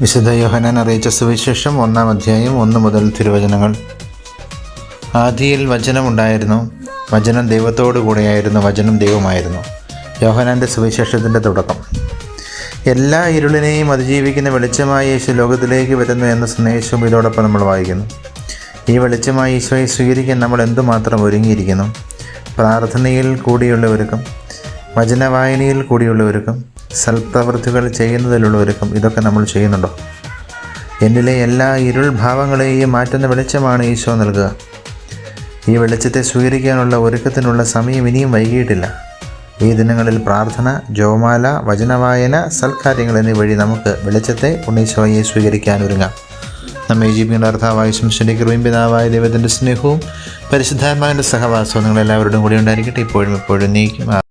വിശുദ്ധ യോഹനാൻ അറിയിച്ച സുവിശേഷം ഒന്നാം അധ്യായം ഒന്ന് മുതൽ തിരുവചനങ്ങൾ. ആദിയിൽ വചനമുണ്ടായിരുന്നു വചനം ദൈവത്തോടു കൂടെയായിരുന്നു വചനം ദൈവമായിരുന്നു. യോഹനാന്റെ സുവിശേഷത്തിന്റെ തുടക്കം. എല്ലാ ഇരുളിനെയും അതിജീവിക്കുന്ന വെളിച്ചമായ യേശു ലോകത്തിലേക്ക് വരുന്നു എന്ന സന്ദേശവും ഇതോടൊപ്പം നമ്മൾ വായിക്കുന്നു. ഈ വെളിച്ചമായ ഈശോയെ സ്വീകരിക്കാൻ നമ്മൾ എന്തുമാത്രം ഒരുങ്ങിയിരിക്കുന്നു? പ്രാർത്ഥനയിൽ കൂടിയുള്ള ഒരുക്കം വചനവായനയിൽ കൂടിയുള്ള ഒരുക്കം സൽപ്രവൃത്തികൾ ചെയ്യുന്നതിലുള്ള ഒരുക്കം ഇതൊക്കെ നമ്മൾ ചെയ്യുന്നുണ്ടോ? എന്നിലെ എല്ലാ ഇരുൾ ഭാവങ്ങളെയും മാറ്റുന്ന വെളിച്ചമാണ് ഈശോ നൽകുക. ഈ വെളിച്ചത്തെ സ്വീകരിക്കാനുള്ള ഒരുക്കത്തിനുള്ള സമയം ഇനിയും വൈകിയിട്ടില്ല. ഈ ദിനങ്ങളിൽ പ്രാർത്ഥന ജോമാല വചനവായന സൽക്കാര്യങ്ങൾ എന്നിവ വഴി നമുക്ക് വെളിച്ചത്തെ ഉണ്ണീശോയെ സ്വീകരിക്കാൻ ഒരുങ്ങാം. നമ്മെ ജീവിക്കുന്ന അർത്ഥാവായ കൃപയും പിതാവായ ദൈവത്തിന്റെ സ്നേഹവും പരിശുദ്ധാത്മാവിന്റെ സഹവാസവും നിങ്ങളെല്ലാവരോടും കൂടി ഉണ്ടായിരിക്കട്ടെ. ഇപ്പോഴും ഇപ്പോഴും നീക്കും.